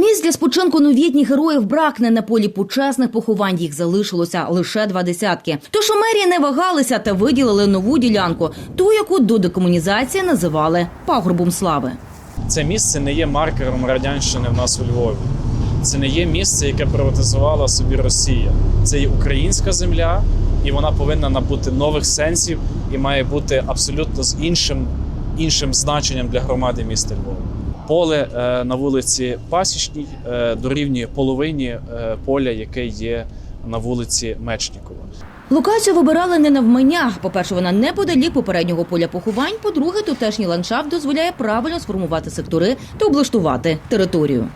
Місць для спочинку новітніх героїв бракне на полі почесних поховань. Їх залишилося лише два десятки. Тож у мерії не вагалися та виділили нову ділянку, ту, яку до декомунізації називали пагорбом слави. Це місце не є маркером радянщини в нас у Львові. Це не є місце, яке приватизувала собі Росія. Це є українська земля, і вона повинна набути нових сенсів і має бути абсолютно з іншим, іншим значенням для громади міста Львова. Поле е, на вулиці Пасічній е, дорівнює половині е, поля, яке є на вулиці Мечнікова. Локацію вибирали не навмання. По-перше, вона неподалік попереднього поля поховань. По-друге, тутешній ландшафт дозволяє правильно сформувати сектори та облаштувати територію.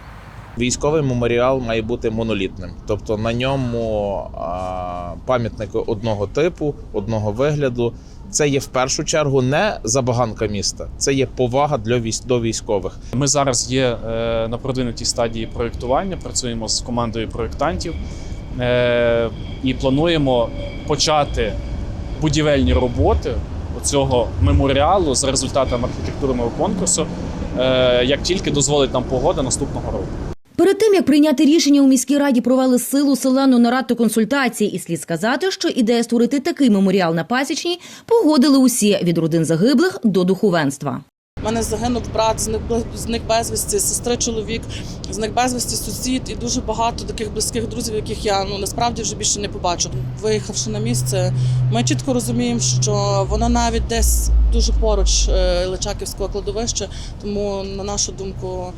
Військовий меморіал має бути монолітним, тобто на ньому а, пам'ятники одного типу, одного вигляду. Це є в першу чергу не забаганка міста, це є повага для військ до військових. Ми зараз є е, на продвинутій стадії проєктування, працюємо з командою проєктантів е, і плануємо почати будівельні роботи цього меморіалу за результатами архітектурного конкурсу, е, як тільки дозволить нам погода наступного року. Перед тим як прийняти рішення у міській раді провели силу селену нарад та консультації, і слід сказати, що ідея створити такий меморіал на пасічній погодили усі від родин загиблих до духовенства. Мене загинув брат, зник безвісті, сестри чоловік, зник безвісті сусід і дуже багато таких близьких друзів, яких я ну насправді вже більше не побачу. Виїхавши на місце, ми чітко розуміємо, що воно навіть десь дуже поруч е, Личаківського кладовища, тому на нашу думку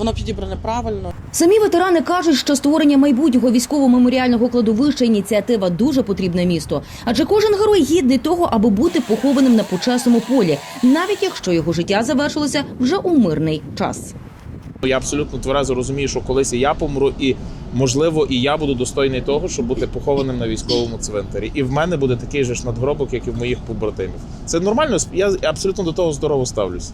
воно підібране правильно. Самі ветерани кажуть, що створення майбутнього військово-меморіального кладовища ініціатива дуже потрібна місту. Адже кожен герой гідний того, аби бути похованим на почесному полі, навіть якщо його життя завершилося вже у мирний час. Я абсолютно тверезо розумію, що колись і я помру, і можливо, і я буду достойний того, щоб бути похованим на військовому цвинтарі. І в мене буде такий же ж надгробок, як і в моїх побратимів. Це нормально. Я абсолютно до того здорово ставлюся.